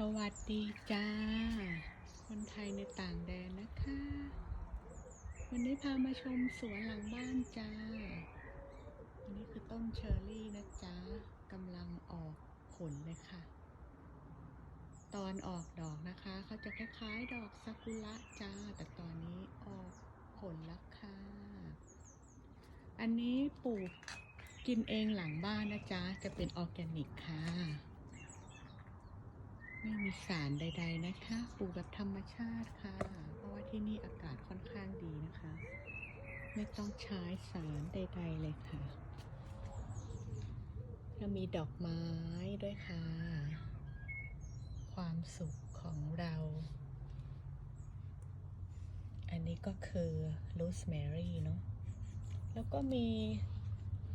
สวัสดีจ้า คนไทยในต่างแดนนะคะ วันนี้พามาชมสวนหลังบ้านจ้า อันนี้คือต้นเชอร์รี่นะจ๊ะกำลังออกผลเลยค่ะ ตอนออกดอกนะคะเขาจะคล้ายๆ ดอกซากุระจ้า แต่ตอนนี้ออกผลแล้วค่ะ อันนี้ปลูกกินเองหลังบ้านนะจ๊ะ จะเป็นออร์แกนิกค่ะ ไม่มีสารใด ๆ นะคะปลูกแบบธรรมชาติค่ะ เพราะว่าที่นี่อากาศค่อนข้างดีนะคะ ไม่ต้องใช้สารใด ๆ เลยค่ะแล้วมีดอกไม้ด้วยค่ะ ความสุขของเรา อันนี้ก็คือรูสแมรี่เนาะ แล้วก็มี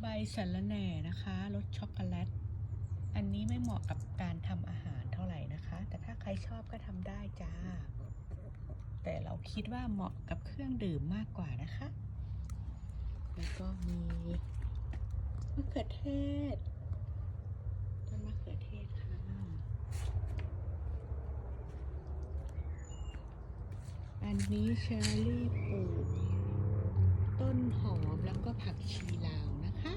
ใบสะระแหน่นะคะรสช็อกโกแลต อันนี้ไม่เหมาะกับการทำอาหารเท่าไหร่นะคะ แต่ถ้าใครชอบก็ทำได้จ้า แต่เราคิดว่าเหมาะกับเครื่องดื่มมากกว่านะคะ แล้วก็มีมะเขือเทศต้นมะเขือเทศค่ะอันนี้เชอร์รี่ปลูกต้นหอมแล้วก็ผักชีลาวนะคะ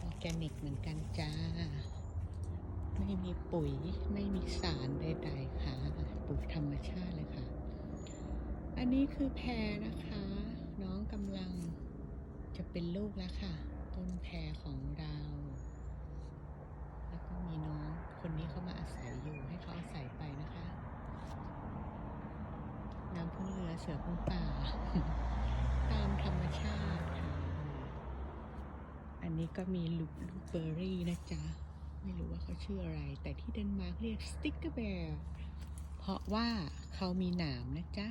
ออร์แกนิกเหมือนกันจ้า ไม่มีปุ๋ยไม่มีสารใดๆค่ะปลูกธรรมชาติเลยค่ะ อันนี้คือแพรนะคะ น้องกำลังจะเป็นลูกแล้วค่ะ ต้นแพรของเรา แล้วก็มีน้องคนนี้เขามาอาศัยอยู่ให้เขาอาศัยไปนะคะ น้ำพึ่งเรือเสือพึ่งป่า ตามธรรมชาติค่ะ อันนี้ก็มีลูกเบอร์รี่นะจ๊ะ ชื่ออะไร แต่ที่เดนมาร์กเรียกสติ๊กเกอร์แบร์เพราะว่าเขามีหนามนะจ๊ะ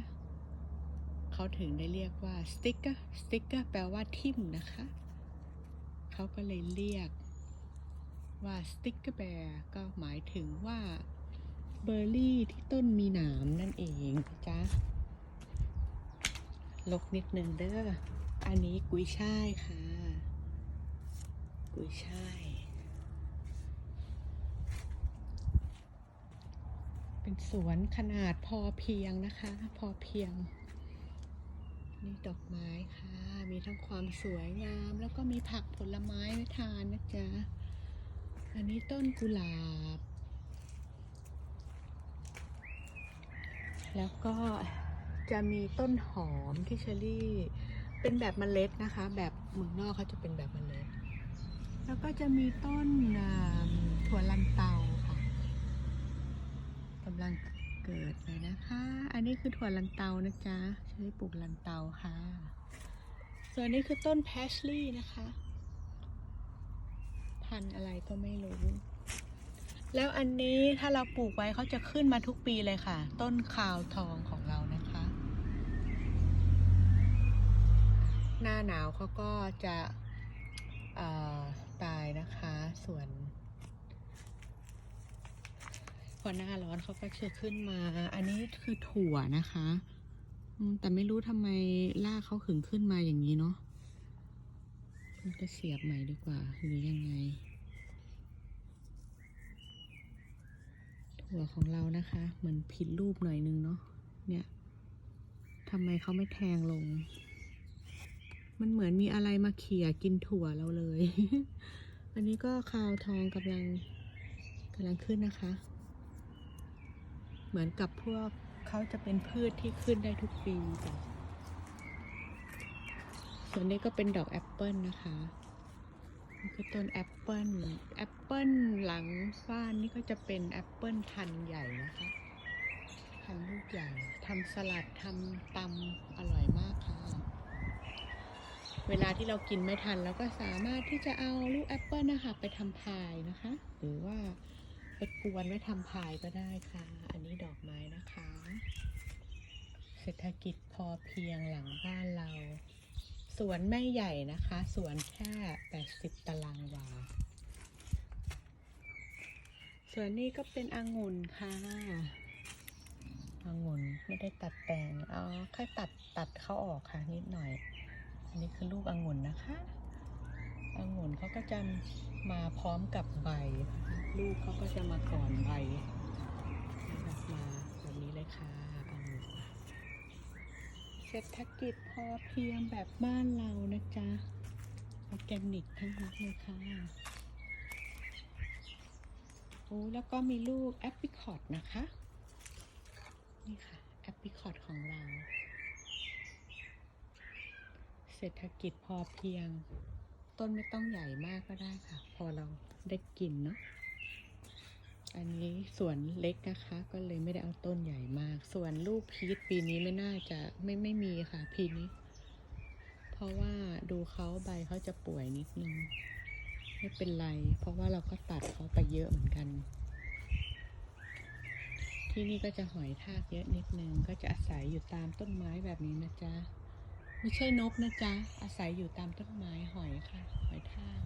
เขาถึงได้เรียกว่าสติ๊กเกอร์สติ๊กเกอร์แปลว่าทิ่มนะคะเขาก็เลยเรียกว่าสติ๊กเกอร์แบร์ก็หมายถึงว่าเบอร์รี่ที่ต้นมีหนามนั่นเองจ๊ะลกนิดนึงเด้อ อันนี้กุยช่ายค่ะ กุยช่าย เป็นสวนขนาดพอเพียงนะคะ พอเพียง นี่ดอกไม้ค่ะ มีทั้งความสวยงาม แล้วก็มีผักผลไม้ไว้ทานนะจ๊ะ อันนี้ต้นกุหลาบ แล้วก็จะมีต้นหอมที่เชอรี่ เป็นแบบเมล็ดนะคะ แบบเมืองนอกเขาจะเป็นแบบเมล็ด แล้วก็จะมีต้นถั่วลันเตา กำลังเกิดเลยนะคะ อันนี้คือถั่วลันเตานะจ๊ะเชอรี่ปลูกลันเตาค่ะ ส่วนนี้คือต้นแพชลี่นะคะ พันธุ์อะไรก็ไม่รู้ แล้วอันนี้ถ้าเราปลูกไว้เขาจะขึ้นมาทุกปีเลยค่ะ ต้นคาวทองของเรานะคะ หน้าหนาวเขาก็จะตายนะคะ ส่วน พ อหน้าร้อนเขาก็จะขึ้นมา อันนี้คือถั่วนะคะ แต่ไม่รู้ทำไมรากเขาขึงขึ้นมาอย่างนี้เนาะมันก็เสียบใหม่ดีกว่าหรือยังไง ถั่วของเรานะคะเหมือนผิดรูปหน่อยนึงเนาะเนี่ยทำไมเขาไม่แทงลง มันเหมือนมีอะไรมาเขี่ยกินถั่วเราเลย อันนี้ก็คาวทองกำลังกำลังขึ้นนะคะ มือนกับพวกเขาจะเป็นพืชที่ขึ้นได้ทุกปีจ้ะส่วนนี้ก็เป็นดอกแอปเปิลนะคะนี่คือต้นแอปเปิลแอปเปิลหลังบ้านนี่ก็จะเป็นแอปเปิลพันธุ์ใหญ่นะคะพันธุ์ลูกใหญ่ทำสลัดทำตำอร่อยมากค่ะ เวลาที่เรากินไม่ทันเราก็สามารถที่จะเอาลูกแอปเปิลนะคะไปทำพายนะคะ หรือว่า ไปกวนไว้ทำพายก็ได้ค่ะ อันนี้ดอกไม้นะคะ เศรษฐกิจพอเพียงหลังบ้านเรา สวนไม่ใหญ่นะคะ สวนแค่ 80 ตารางวา ส่วนนี้ก็เป็นองุ่นค่ะองุ่นไม่ได้ตัดแต่งเอแค่ตัดตัดเขาออกค่ะนิดหน่อย อันนี้คือลูกองุ่นนะคะ องุ่นเขาก็จะมาพร้อมกับใบ ลูกเขาก็จะมาก่อนใบมาแบบนี้เลยค่ะองุ่นเศรษฐกิจพอเพียงแบบบ้านเรานะจ๊ะออแกนิกทั้งหมดเลยค่ะโอ้แล้วก็มีลูกแอปริคอตนะคะ นี่ค่ะแอปริคอตของเรา เศรษฐกิจพอเพียง ต้นไม่ต้องใหญ่มากก็ได้ค่ะ พอเราได้กินเนาะอันนี้สวนเล็กนะคะ ก็เลยไม่ได้เอาต้นใหญ่มาก ส่วนลูกพีชปีนี้ไม่น่าจะไม่ไม่มีค่ะพีนี้ เพราะว่าดูเขาใบเขาจะป่วยนิดนึงไม่เป็นไร เพราะว่าเราก็ตัดเขาไปเยอะเหมือนกัน ที่นี่ก็จะหอยทากเยอะนิดนึง ก็จะอาศัยอยู่ตามต้นไม้แบบนี้นะจ๊ะ ไม่ใช่นกนะจ๊ะ อาศัยอยู่ตามต้นไม้หอยค่ะ หอยทาก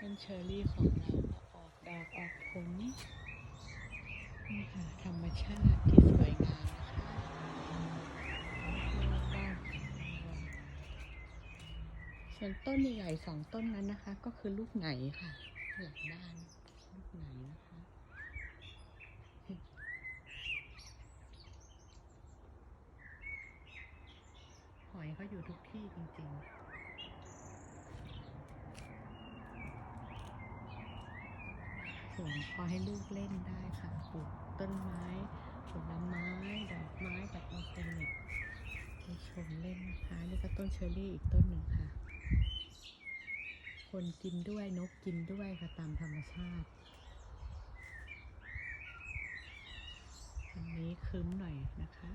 ต้นเชอร์รี่ของเราออกดอกออกผลนี่ค่ะธรรมชาติที่สวยงามนะคะรอบบ้านของเราส่วนต้นใหญ่สองต้นนั้นนะคะ ก็คือลูกไหนค่ะหลังบ้านนะคะ ห อยเขาอยู่ทุกที่จริงๆสวนพอให้ลูกเล่นได้ค่ะปลูกต้นไม้ผลไม้ดอกไม้แบบออร์แกนิกไปชมเล่นนะคะนี่ก็ต้นเชอรี่อีกต้นหนึ่งค่ะ คนกินด้วยนกกินด้วยค่ะตามธรรมชาติวันนี้ครึ้มหน่อยนะคะ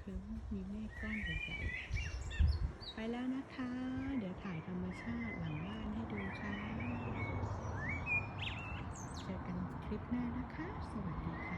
ครึ้มมีเมฆก้อนใหญ่ๆ ไปแล้วนะคะ เดี๋ยวถ่ายธรรมชาติหลังบ้านให้ดูค่ะ เจอกันคลิปหน้านะคะ สวัสดี